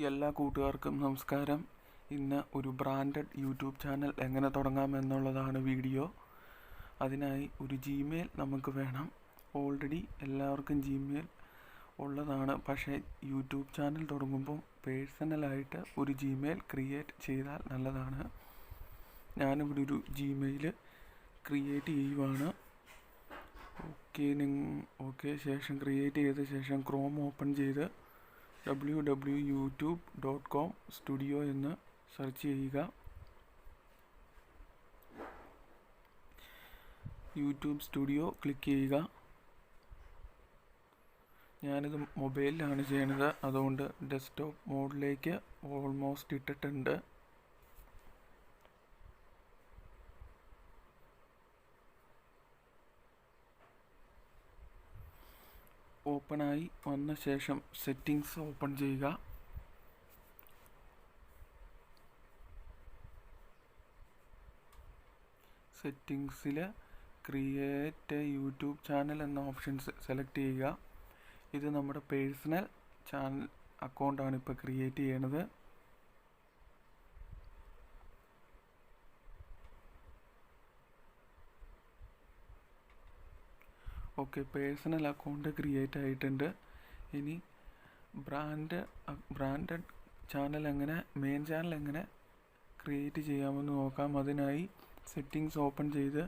എല്ലാ കൂട്ടുകാർക്കും നമസ്കാരം. ഇന്ന് ഒരു ബ്രാൻഡഡ് യൂട്യൂബ് ചാനൽ എങ്ങനെ തുടങ്ങാം എന്നുള്ളതാണ് വീഡിയോ. അതിനായി ഒരു ജിമെയിൽ നമുക്ക് വേണം. ഓൾറെഡി എല്ലാവർക്കും ജിമെയിൽ ഉള്ളതാണ്. പക്ഷേ യൂട്യൂബ് ചാനൽ തുടങ്ങുമ്പോൾ പേഴ്സണലായിട്ട് ഒരു ജിമെയിൽ ക്രിയേറ്റ് ചെയ്താൽ നല്ലതാണ്. ഞാനിവിടെ ഒരു ജിമെയിൽ ക്രിയേറ്റ് ചെയ്യുവാണ്. ഓക്കെ ഓക്കെ ശേഷം ക്രിയേറ്റ് ചെയ്ത ശേഷം ക്രോം ഓപ്പൺ ചെയ്ത് W W YouTube dot com studio എന്ന് സെർച്ച് ചെയ്യുക. യൂട്യൂബ് സ്റ്റുഡിയോ ക്ലിക്ക് ചെയ്യുക. ഞാനിത് മൊബൈലിലാണ് ചെയ്യണത്. അതുകൊണ്ട് ഡെസ്ക്ടോപ്പ് മോഡിലേക്ക് ഓൾമോസ്റ്റ് ഇട്ടിട്ടുണ്ട്. ഓപ്പണായി വന്ന ശേഷം സെറ്റിങ്സ് ഓപ്പൺ ചെയ്യുക. സെറ്റിങ്സിൽ ക്രിയേറ്റ് യൂട്യൂബ് ചാനൽ എന്ന ഓപ്ഷൻസ് സെലക്ട് ചെയ്യുക. ഇത് നമ്മുടെ പേഴ്സണൽ ചാനൽ അക്കൗണ്ടാണ് ഇപ്പോൾ ക്രിയേറ്റ് ചെയ്യണത്. ഓക്കെ പേഴ്സണൽ അക്കൗണ്ട് ക്രിയേറ്റ് ആയിട്ടുണ്ട്. ഇനി ബ്രാൻഡ് ബ്രാൻഡഡ് ചാനൽ എങ്ങനെ മെയിൻ ചാനൽ എങ്ങനെ ക്രിയേറ്റ് ചെയ്യാമെന്ന് നോക്കാം. അതിനായി സെറ്റിങ്സ് ഓപ്പൺ ചെയ്ത്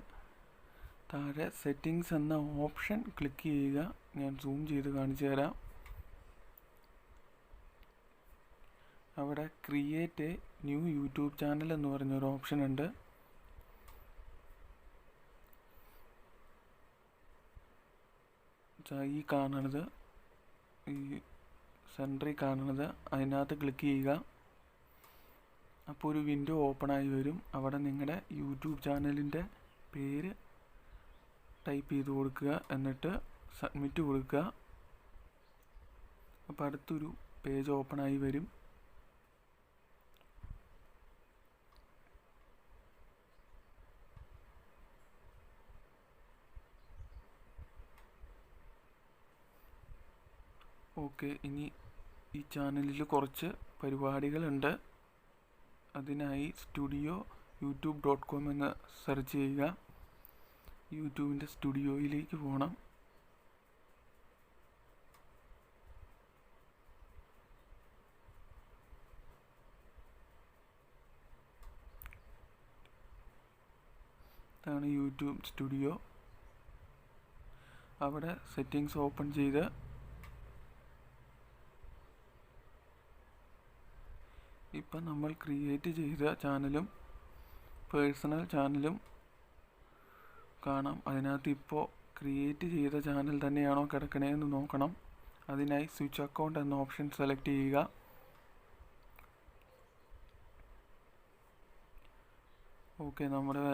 താഴെ സെറ്റിങ്സ് എന്ന ഓപ്ഷൻ ക്ലിക്ക് ചെയ്യുക. ഞാൻ സൂം ചെയ്ത് കാണിച്ചു തരാം. അവിടെ create a new YouTube channel എന്ന് പറഞ്ഞൊരു ഓപ്ഷൻ ഉണ്ട്. ഈ കാണണത് ഈ സെന്ററിൽ കാണുന്നത് അതിനകത്ത് ക്ലിക്ക് ചെയ്യുക. അപ്പോൾ ഒരു വിൻഡോ ഓപ്പൺ ആയി വരും. അവിടെ നിങ്ങളുടെ യൂട്യൂബ് ചാനലിന്റെ പേര് ടൈപ്പ് ചെയ്ത് കൊടുക്കുക. എന്നിട്ട് സബ്മിറ്റ് കൊടുക്കുക. അപ്പോൾ അടുത്തൊരു പേജ് ഓപ്പൺ ആയി വരും. ഓക്കെ ഇനി ഈ ചാനലിൽ കുറച്ച് പരിപാടികളുണ്ട്. അതിനായി സ്റ്റുഡിയോ യൂട്യൂബ് ഡോട്ട് കോം എന്ന് സെർച്ച് ചെയ്യുക. യൂട്യൂബിന്റെ സ്റ്റുഡിയോയിലേക്ക് പോകണം ഇതാണ് യൂട്യൂബ് സ്റ്റുഡിയോ. അവിടെ സെറ്റിങ്സ് ഓപ്പൺ ചെയ്ത് ഇപ്പം നമ്മൾ ക്രിയേറ്റ് ചെയ്ത ചാനലും പേഴ്സണൽ ചാനലും കാണാം. അതിനകത്ത് ഇപ്പോൾ ക്രിയേറ്റ് ചെയ്ത ചാനൽ തന്നെയാണോ കിടക്കണേന്ന് നോക്കണം. അതിനായി സ്വിച്ച് അക്കൗണ്ട് എന്ന ഓപ്ഷൻ സെലക്ട് ചെയ്യുക. ഓക്കെ നമ്മുടെ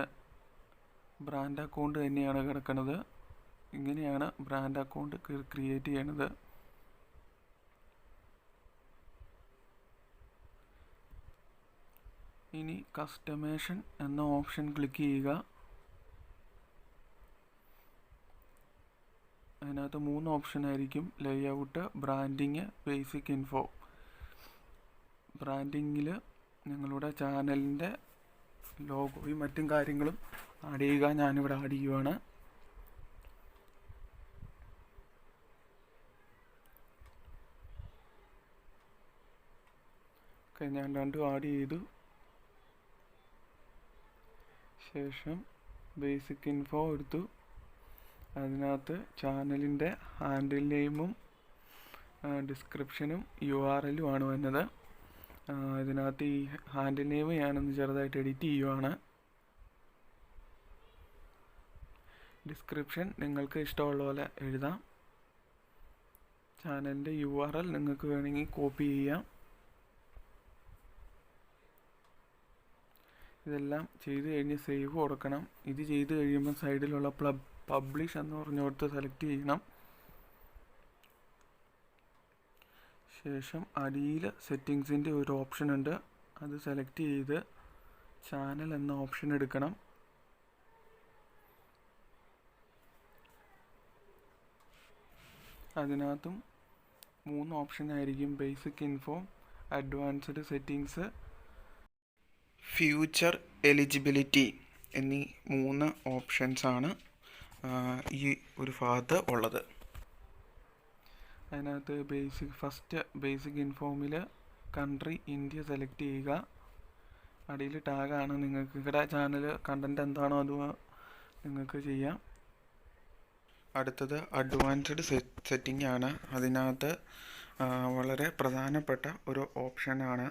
ബ്രാൻഡ് അക്കൗണ്ട് തന്നെയാണ് കിടക്കുന്നത് ഇങ്ങനെയാണ് ബ്രാൻഡ് അക്കൗണ്ട് ക്രിയേറ്റ് ചെയ്യണത്. ഇനി കസ്റ്റമേഷൻ എന്ന ഓപ്ഷൻ ക്ലിക്ക് ചെയ്യുക. അതിനകത്ത് മൂന്ന് ഓപ്ഷൻ ആയിരിക്കും. ലേഔട്ട് ബ്രാൻഡിങ് ബേസിക് ഇൻഫോ ബ്രാൻഡിങ്ങിൽ നിങ്ങളുടെ ചാനലിന്റെ ലോഗോയും മറ്റും കാര്യങ്ങളും ആഡ് ചെയ്യുക. ഞാനിവിടെ ആഡ് ചെയ്യുവാണ്. ഞാൻ രണ്ടും ആഡ് ചെയ്തു. ശേഷം ബേസിക് ഇൻഫോ എടുത്തു. അതിനകത്ത് ചാനലിന്റെ ഹാൻഡിൽ നെയിമും ഡിസ്ക്രിപ്ഷനും യു ആർ എല്ലും ആണ് വന്നത്. ഇതിനകത്ത് ഈ ഹാൻഡിൽ നെയിം ഞാനൊന്ന് ചെറുതായിട്ട് എഡിറ്റ് ചെയ്യുവാണ്. ഡിസ്ക്രിപ്ഷൻ നിങ്ങൾക്ക് ഇഷ്ടമുള്ള പോലെ എഴുതാം. ചാനലിന്റെ യു ആർ എൽ നിങ്ങൾക്ക് വേണമെങ്കിൽ കോപ്പി ചെയ്യാം. ഇതെല്ലാം ചെയ്ത് കഴിഞ്ഞ് സേവ് കൊടുക്കണം. ഇത് ചെയ്ത് കഴിയുമ്പോൾ സൈഡിലുള്ള പ്ലബ് പബ്ലിഷ് എന്ന് പറഞ്ഞോടത്ത് സെലക്ട് ചെയ്യണം. ശേഷം അടിയിൽ സെറ്റിങ്സിന്റെ ഒരു ഓപ്ഷൻ ഉണ്ട്. അത് സെലക്ട് ചെയ്ത് ചാനൽ എന്ന ഓപ്ഷൻ എടുക്കണം. അതിനകത്തും മൂന്ന് ഓപ്ഷൻ ആയിരിക്കും. Basic inform advanced settings future eligibility എന്നീ മൂന്ന് ഓപ്ഷൻസാണ് ഈ ഒരു ഭാഗത്ത് ഉള്ളത്. അതിനകത്ത് ബേസിക് ഫസ്റ്റ് ബേസിക് ഇൻഫോമിൽ കൺട്രി ഇന്ത്യ സെലക്ട് ചെയ്യുക. അടിയിൽ ടാഗാണ് നിങ്ങൾക്ക് ഇവിടെ ചാനൽ കണ്ടന്റ് എന്താണോ അത് നിങ്ങൾക്ക് ചെയ്യാം. അടുത്തത് അഡ്വാൻസ്ഡ് സെറ്റിംഗ് ആണ്. അതിനകത്ത് വളരെ പ്രധാനപ്പെട്ട ഒരു ഓപ്ഷനാണ്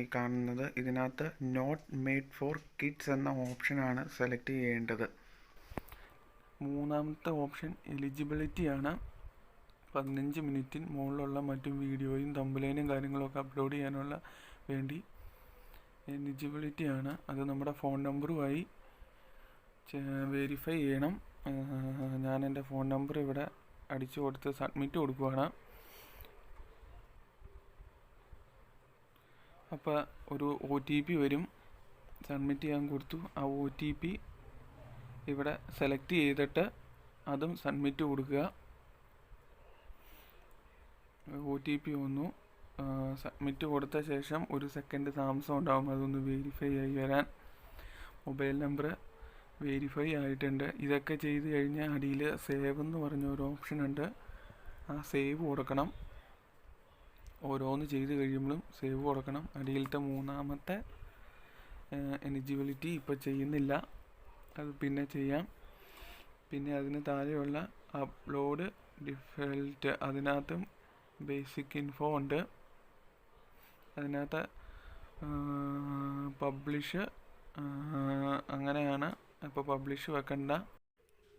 ഈ കാണുന്നത്. ഇതിനകത്ത് നോട്ട് മെയ്ഡ് ഫോർ കിഡ്സ് എന്ന ഓപ്ഷനാണ് സെലക്ട് ചെയ്യേണ്ടത്. മൂന്നാമത്തെ ഓപ്ഷൻ എലിജിബിലിറ്റി ആണ് പതിനഞ്ച് മിനിറ്റിന് മുകളിലുള്ള മറ്റു വീഡിയോയും തമ്പുലൈനും കാര്യങ്ങളൊക്കെ അപ്ലോഡ് ചെയ്യാനുള്ള വേണ്ടി എലിജിബിലിറ്റി ആണ് അത് നമ്മുടെ ഫോൺ നമ്പറുമായി വെരിഫൈ ചെയ്യണം. ഞാൻ എന്റെ ഫോൺ നമ്പർ ഇവിടെ അടിച്ചു കൊടുത്ത് സബ്മിറ്റ് കൊടുക്കുവാണ്. അപ്പോൾ ഒരു ഒ ടി പി വരും. സബ്മിറ്റ് ചെയ്യാൻ കൊടുത്തു. ആ ഒ ടി പി ഇവിടെ സെലക്ട് ചെയ്തിട്ട് അതും സബ്മിറ്റ് കൊടുക്കുക. ഒ ടി പി വന്നു. സബ്മിറ്റ് കൊടുത്ത ശേഷം ഒരു സെക്കൻഡ് താമസം ഉണ്ടാകും അതൊന്ന് വെരിഫൈ ആയി വരാൻ. മൊബൈൽ നമ്പർ വെരിഫൈ ആയിട്ടുണ്ട്. ഇതൊക്കെ ചെയ്ത് കഴിഞ്ഞാൽ അടിയിൽ സേവ് എന്ന് പറഞ്ഞ ഒരു ഓപ്ഷൻ ഉണ്ട്. ആ സേവ് കൊടുക്കണം. ഓരോന്ന് ചെയ്ത് കഴിയുമ്പോഴും സേവ് കൊടുക്കണം. അടിയിലത്തെ മൂന്നാമത്തെ എലിജിബിലിറ്റി ഇപ്പോൾ ചെയ്യുന്നില്ല. അത് പിന്നെ ചെയ്യാം. പിന്നെ അതിന് താഴെയുള്ള അപ്ലോഡ് ഡിഫൾട്ട് അതിനകത്തും ബേസിക് ഇൻഫോ ഉണ്ട്. അതിനകത്ത് പബ്ലിഷ് അങ്ങനെയാണ്. അപ്പോൾ പബ്ലിഷ് വെക്കണ്ട.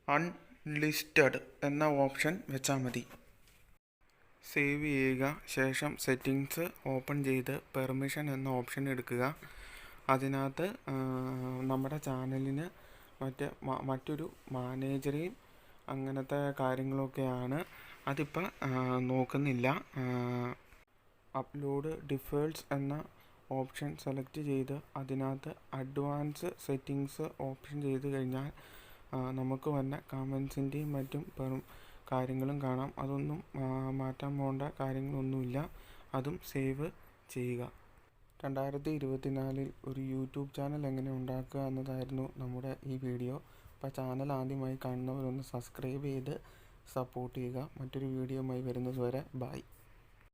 അൺലിസ്റ്റഡ് എന്ന ഓപ്ഷൻ വെച്ചാൽ മതി. സേവ് ചെയ്യുക. ശേഷം സെറ്റിങ്സ് ഓപ്പൺ ചെയ്ത് പെർമിഷൻ എന്ന ഓപ്ഷൻ എടുക്കുക. അതിനകത്ത് നമ്മുടെ ചാനലിന് മറ്റ് മറ്റൊരു മാനേജറെയും അങ്ങനത്തെ കാര്യങ്ങളൊക്കെയാണ്. അതിപ്പോൾ നോക്കുന്നില്ല. അപ്ലോഡ് ഡിഫേൾസ് എന്ന ഓപ്ഷൻ സെലക്ട് ചെയ്ത് അതിനകത്ത് അഡ്വാൻസ് സെറ്റിങ്സ് ഓപ്ഷൻ ചെയ്ത് കഴിഞ്ഞാൽ നമുക്ക് വന്ന കമൻസിന്റെയും മറ്റും കാര്യങ്ങളും കാണാം. അതൊന്നും മാറ്റാൻ പോകേണ്ട കാര്യങ്ങളൊന്നുമില്ല. അതും സേവ് ചെയ്യുക. രണ്ടായിരത്തി ഇരുപത്തിനാലിൽ ഒരു യൂട്യൂബ് ചാനൽ എങ്ങനെ ഉണ്ടാക്കുക എന്നതായിരുന്നു നമ്മുടെ ഈ വീഡിയോ. അപ്പോൾ ചാനൽ ആദ്യമായി കാണുന്നവരൊന്ന് സബ്സ്ക്രൈബ് ചെയ്ത് സപ്പോർട്ട് ചെയ്യുക. മറ്റൊരു വീഡിയോയുമായി വരുന്നത് വരെ ബായ്